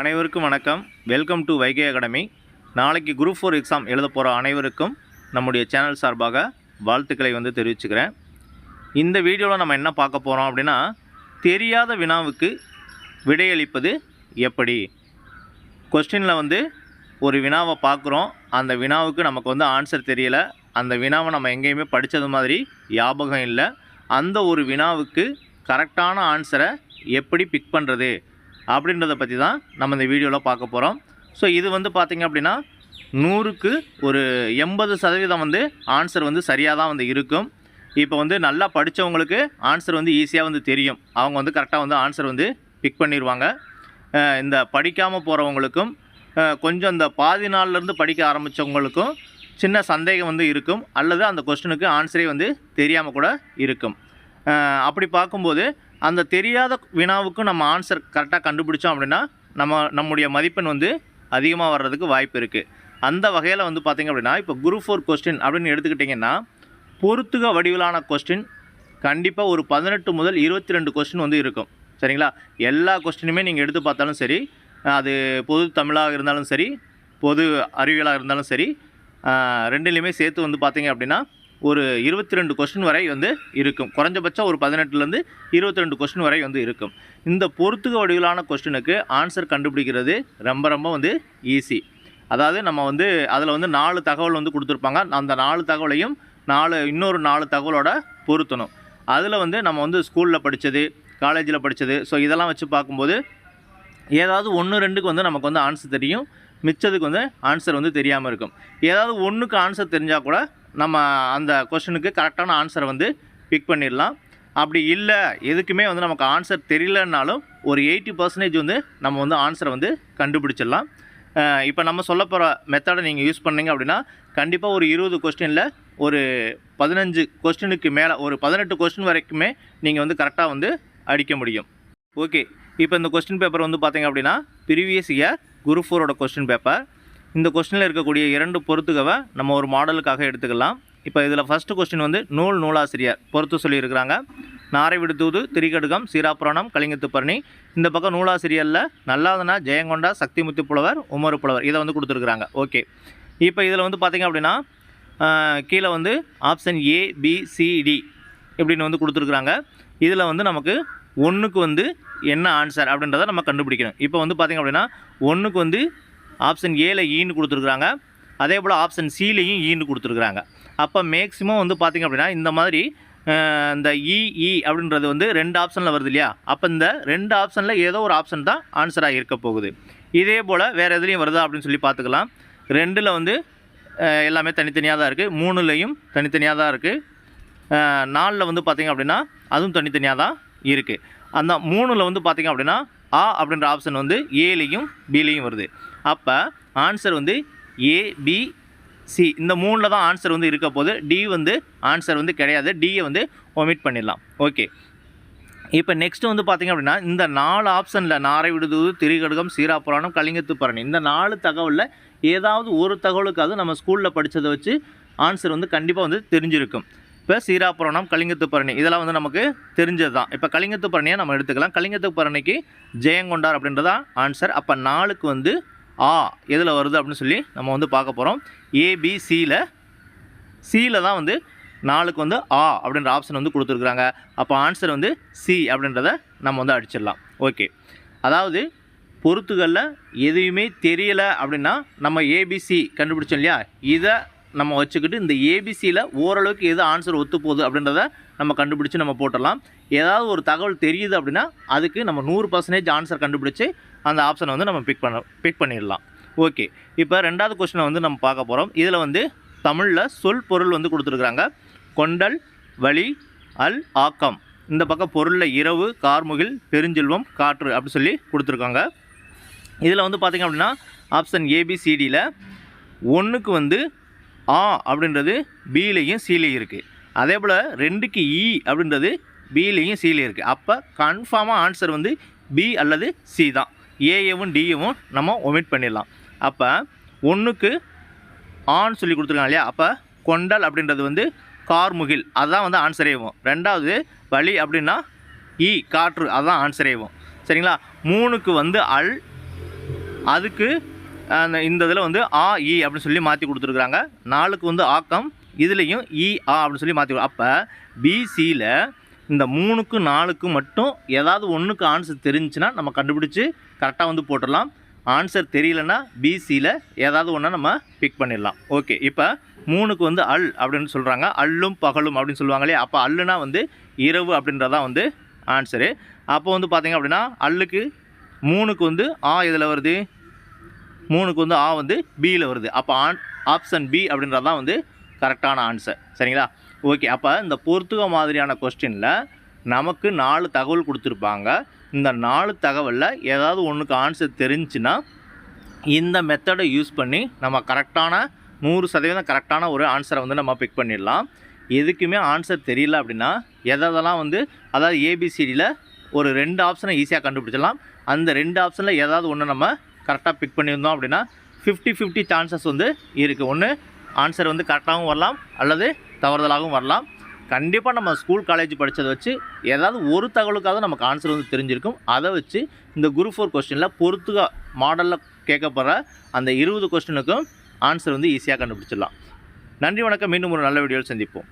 அனைவருக்கும் வணக்கம். Welcome to Vaigai academy நாளைக்கு குரூப் ஃபோர் எக்ஸாம் எழுத போகிற அனைவருக்கும் நம்முடைய சேனல் சார்பாக வாழ்த்துக்களை வந்து தெரிவிச்சுக்கிறேன். இந்த வீடியோவில் நம்ம என்ன பார்க்க போகிறோம் அப்படின்னா தெரியாத வினாவுக்கு விடையளிப்பது எப்படி? கொஸ்டினில் வந்து ஒரு வினாவை பார்க்குறோம். அந்த வினாவுக்கு நமக்கு வந்து ஆன்சர் தெரியலை. அந்த வினாவை நம்ம எங்கேயுமே படித்தது மாதிரி ஞாபகம் இல்லை. அந்த ஒரு வினாவுக்கு கரெக்டான ஆன்சரை எப்படி பிக் பண்ணுறது அப்படின்றத பற்றி தான் நம்ம இந்த வீடியோவில் பார்க்க போகிறோம் ஸோ இது வந்து பார்த்திங்க அப்படின்னா நூறுக்கு ஒரு எண்பது சதவீதம் வந்து ஆன்சர் வந்து சரியாக தான் வந்து இருக்கும். இப்போ வந்து நல்லா படித்தவங்களுக்கு ஆன்சர் வந்து ஈஸியாக வந்து தெரியும். அவங்க வந்து கரெக்டாக வந்து ஆன்சர் வந்து பிக் பண்ணிடுவாங்க இந்த படிக்காமல் போகிறவங்களுக்கும் கொஞ்சம் இந்த பாதி நாள்லேருந்து படிக்க ஆரம்பித்தவங்களுக்கும் சின்ன சந்தேகம் வந்து இருக்கும். அல்லது அந்த கொஸ்டினுக்கு ஆன்சரே வந்து தெரியாமல் கூட இருக்கும். அப்படி பார்க்கும்போது அந்த தெரியாத வினாவுக்கும் நம்ம ஆன்சர் கரெக்டாக கண்டுபிடிச்சோம் அப்படின்னா நம்ம நம்முடைய மதிப்பெண் வந்து அதிகமாக வர்றதுக்கு வாய்ப்பு இருக்குது அந்த வகையில் வந்து பார்த்திங்க அப்படின்னா இப்போ குரூப் ஃபோர் கொஸ்டின் அப்படின்னு எடுத்துக்கிட்டிங்கன்னா பொறுத்துக வடிவிலான கொஸ்டின் கண்டிப்பாக ஒரு பதினெட்டு முதல் இருபத்தி ரெண்டு கொஸ்டின் வந்து இருக்கும். சரிங்களா? எல்லா கொஸ்டினுமே நீங்கள் எடுத்து பார்த்தாலும் சரி அது பொது தமிழாக இருந்தாலும் சரி பொது அறிவியலாக இருந்தாலும் சரி ரெண்டுலேயுமே சேர்த்து வந்து பார்த்தீங்க அப்படின்னா ஒரு இருபத்தி ரெண்டு கொஸ்டின் வரை வந்து இருக்கும். குறைஞ்சபட்சம் ஒரு பதினெட்டுலேருந்து இருபத்தி ரெண்டு கொஸ்டின் வரை வந்து இருக்கும். இந்த பொறுத்துக வடிவிலான கொஸ்டினுக்கு ஆன்சர் கண்டுபிடிக்கிறது ரொம்ப ரொம்ப வந்து ஈஸி அதாவது நம்ம வந்து அதில் வந்து நாலு தகவல் வந்து கொடுத்துருப்பாங்க. அந்த நாலு தகவலையும் நாலு இன்னொரு நாலு தகவலோட பொருத்தணும். அதில் வந்து நம்ம வந்து ஸ்கூலில் படித்தது காலேஜில் படித்தது ஸோ இதெல்லாம் வச்சு பார்க்கும்போது ஏதாவது ஒன்று ரெண்டுக்கு வந்து நமக்கு வந்து ஆன்சர் தெரியும். மிச்சதுக்கு வந்து ஆன்சர் வந்து தெரியாமல் இருக்கும். ஏதாவது ஒன்றுக்கு ஆன்சர் தெரிஞ்சால் கூட நம்ம அந்த கொஷனுக்கு கரெக்டான ஆன்சரை வந்து பிக் பண்ணிடலாம். அப்படி இல்லை எதுக்குமே வந்து நமக்கு ஆன்சர் தெரியலனாலும் ஒரு எயிட்டி பர்சன்டேஜ் வந்து நம்ம வந்து ஆன்சரை வந்து கண்டுபிடிச்சிடலாம். இப்போ நம்ம சொல்ல போகிற மெத்தடை நீங்கள் யூஸ் பண்ணிங்க அப்படின்னா கண்டிப்பாக ஒரு இருபது கொஸ்டினில் ஒரு பதினஞ்சு கொஸ்டினுக்கு மேலே ஒரு பதினெட்டு கொஸ்டின் வரைக்குமே நீங்கள் வந்து கரெக்டாக வந்து அடிக்க முடியும். ஓகே இப்போ இந்த கொஸ்டின் பேப்பர் வந்து பார்த்தீங்க அப்படின்னா ப்ரீவியஸ் இயர் குரு ஃபோரோட கொஸ்டின் பேப்பர் இந்த கொஸ்டினில் இருக்கக்கூடிய இரண்டு பொறுத்துகவை நம்ம ஒரு மாடலுக்காக எடுத்துக்கலாம். இப்போ இதில் ஃபஸ்ட்டு கொஸ்டின் வந்து நூல் நூலாசிரியர் பொறுத்து சொல்லியிருக்கிறாங்க. நாரை விடுத்தூது திரிகடுகம் சீராப்புராணம் கலிங்கத்துப்பரணி இந்த பக்கம் நூலாசிரியரில் நல்லாதனா ஜெயங்கொண்டா சக்திமுத்து புலவர் உமரு புலவர் இதை வந்து கொடுத்துருக்குறாங்க. ஓகே. இப்போ இதில் வந்து பார்த்தீங்க அப்படின்னா கீழே வந்து ஆப்ஷன் ஏ பிசிடி இப்படின்னு வந்து கொடுத்துருக்குறாங்க. இதில் வந்து நமக்கு ஒன்றுக்கு வந்து என்ன ஆன்சர் அப்படின்றத நம்ம கண்டுபிடிக்கணும். இப்போ வந்து பார்த்திங்க அப்படின்னா ஒன்றுக்கு வந்து ஆப்ஷன் ஏல ஈன்னு e கொடுத்துருக்குறாங்க. அதே போல் ஆப்ஷன் சிலையும் ஈன்னு e கொடுத்துருக்குறாங்க. அப்போ மேக்ஸிமம் வந்து பார்த்திங்க அப்படின்னா இந்த மாதிரி இந்த இஇ அப்படின்றது வந்து ரெண்டு ஆப்ஷனில் வருது இல்லையா? அப்போ இந்த ரெண்டு ஆப்ஷனில் ஏதோ ஒரு ஆப்ஷன் தான் ஆன்சராக இருக்க போகுது. இதே போல் வேறு எதுலேயும் வருதா அப்படின்னு சொல்லி பார்த்துக்கலாம் ரெண்டில் வந்து எல்லாமே தனித்தனியாக தான் இருக்குது மூணுலேயும் தனித்தனியாக தான் இருக்குது நாலில் வந்து பார்த்திங்க அப்படின்னா அதுவும் தனித்தனியாக தான் இருக்குது அந்த மூணில் வந்து பார்த்திங்க அப்படின்னா ஆ அப்படின்ற ஆப்ஷன் வந்து ஏலையும் பிலையும் வருது. அப்போ ஆன்சர் வந்து ஏபிசி சி இந்த மூணில் தான் ஆன்சர் வந்து இருக்க போது டி வந்து ஆன்சர் வந்து கிடையாது. டியை வந்து ஒமிட் பண்ணிடலாம். ஓகே இப்போ நெக்ஸ்ட்டு வந்து பார்த்திங்க அப்படின்னா இந்த நாலு ஆப்ஷனில் நாரை விடுதூது திரிகடுகம் சீராப்புராணம் கலிங்கத்து இந்த நாலு தகவலில் ஏதாவது ஒரு தகவலுக்காவது நம்ம ஸ்கூலில் படித்ததை வச்சு ஆன்சர் வந்து கண்டிப்பாக வந்து தெரிஞ்சிருக்கும். இப்போ சீராபுரணம் கலிங்கத்து பரணி. இதெல்லாம் வந்து நமக்கு தெரிஞ்சது தான் இப்போ கலிங்கத்து பரணியை நம்ம எடுத்துக்கலாம். கலிங்கத்து பரணிக்கு ஜெயங்கொண்டார் அப்படின்றதான் ஆன்சர் அப்போ நாளுக்கு வந்து ஆ எதில் வருது அப்படின்னு சொல்லி நம்ம வந்து பார்க்க போகிறோம் ஏபிசியில் சியில் தான் வந்து நாளுக்கு வந்து ஆ அப்படின்ற ஆப்ஷன் வந்து கொடுத்துருக்குறாங்க. அப்போ ஆன்சர் வந்து சி அப்படின்றத நம்ம வந்து அடிச்சிடலாம். ஓகே அதாவது பொறுத்துகளில் எதுவுமே தெரியலை அப்படின்னா நம்ம ஏபிசி கண்டுபிடிச்சோம் இல்லையா? இதை நம்ம வச்சுக்கிட்டு இந்த ஏபிசியில் ஓரளவுக்கு எது ஆன்சர் ஒத்து போகுது அப்படின்றத நம்ம கண்டுபிடிச்சு நம்ம போட்டுடலாம். ஏதாவது ஒரு தகவல் தெரியுது அப்படின்னா அதுக்கு நம்ம நூறு பர்சன்டேஜ் ஆன்சர் கண்டுபிடிச்சு அந்த ஆப்ஷனை வந்து நம்ம பிக் பண்ண பிக் பண்ணிடலாம். ஓகே இப்போ ரெண்டாவது கொஸ்டினை வந்து நம்ம பார்க்க போகிறோம் இதில் வந்து தமிழில் சொல் பொருள் வந்து கொடுத்துருக்குறாங்க. கொண்டல் வழி அல் ஆக்கம். இந்த பக்கம் பொருளில் இரவு கார்முகில் பெருஞ்செல்வம் காற்று அப்படி சொல்லி கொடுத்துருக்காங்க. இதில் வந்து பார்த்திங்க அப்படின்னா ஆப்ஷன் ஏபிசிடியில் ஒன்றுக்கு வந்து ஆ அப்படின்றது பிலையும் சிலையும் இருக்குது அதே போல் ரெண்டுக்கு இ அப்படின்றது பிலையும் சிலையும் இருக்குது அப்போ கன்ஃபார்மாக ஆன்சர் வந்து பி அல்லது சி தான். ஏஏவும் டிஏவும் நம்ம ஒமிட் பண்ணிடலாம். அப்போ ஒன்றுக்கு ஆன் சொல்லி கொடுத்துருக்காங்க இல்லையா? அப்போ கொண்டல் அப்படின்றது வந்து கார்முகில். அதுதான் வந்து ஆன்சரேவும் ரெண்டாவது வழி அப்படின்னா இ காற்று. அதுதான் ஆன்சரேவும் சரிங்களா? மூணுக்கு வந்து அல் அதுக்கு அந்த இந்த இதில் வந்து ஆ இ அப்படின்னு சொல்லி மாற்றி கொடுத்துருக்குறாங்க. நாலுக்கு வந்து ஆக்கம் இதுலேயும் இ ஆ அப்படின்னு சொல்லி மாற்றி அப்போ பிசியில் இந்த மூணுக்கு நாலுக்கு மட்டும் ஏதாவது ஒன்றுக்கு ஆன்சர் தெரிஞ்சுன்னா நம்ம கண்டுபிடிச்சி கரெக்டாக வந்து போட்டுடலாம். ஆன்சர் தெரியலன்னா பிசியில் ஏதாவது ஒன்றை நம்ம பிக் பண்ணிடலாம். ஓகே இப்போ மூணுக்கு வந்து அல் அப்படின்னு சொல்கிறாங்க அல்லும் பகலும் அப்படின்னு சொல்லுவாங்களே அப்போ அல்லுனா வந்து இரவு அப்படின்றதான் வந்து ஆன்சரு அப்போ வந்து பார்த்தீங்க அப்படின்னா அல்லுக்கு மூணுக்கு வந்து ஆ இதில் வருது? மூணுக்கு வந்து ஆ வந்து பியில் வருது. அப்போ ஆன் ஆப்ஷன் பி அப்படின்றது தான் வந்து கரெக்டான ஆன்சர் சரிங்களா? ஓகே அப்போ இந்த பொறுத்துக மாதிரியான கொஸ்டினில் நமக்கு நாலு தகவல் கொடுத்துருப்பாங்க. இந்த நாலு தகவலில் ஏதாவது ஒன்றுக்கு ஆன்சர் தெரிஞ்சுன்னா இந்த மெத்தடை யூஸ் பண்ணி நம்ம கரெக்டான நூறு சதவீதம் கரெக்டான ஒரு ஆன்சரை வந்து நம்ம பிக் பண்ணிடலாம். எதுக்குமே ஆன்சர் தெரியல அப்படின்னா எதெல்லாம் வந்து அதாவது ஏபிசிடியில் ஒரு ரெண்டு ஆப்ஷனை ஈஸியாக கண்டுபிடிச்சிடலாம். அந்த ரெண்டு ஆப்ஷனில் ஏதாவது ஒன்று நம்ம கரெக்டாக பிக் பண்ணியிருந்தோம் அப்படின்னா ஃபிஃப்டி ஃபிஃப்டி சான்சஸ் வந்து இருக்குது ஒன்று ஆன்சர் வந்து கரெக்டாகவும் வரலாம் அல்லது தவறுதலாகவும் வரலாம். கண்டிப்பாக நம்ம ஸ்கூல் காலேஜ் படித்ததை வச்சு ஏதாவது ஒரு தகவலுக்காவது நமக்கு ஆன்சர் வந்து தெரிஞ்சிருக்கும். அதை வச்சு இந்த குரூப் ஃபோர் கொஸ்டினில் பொறுத்துக மாடலில் கேட்கப்படுற அந்த இருபது கொஸ்டினுக்கும் ஆன்சர் வந்து ஈஸியாக கண்டுபிடிச்சிடலாம். நன்றி வணக்கம். மீண்டும் ஒரு நல்ல வீடியோவில் சந்திப்போம்.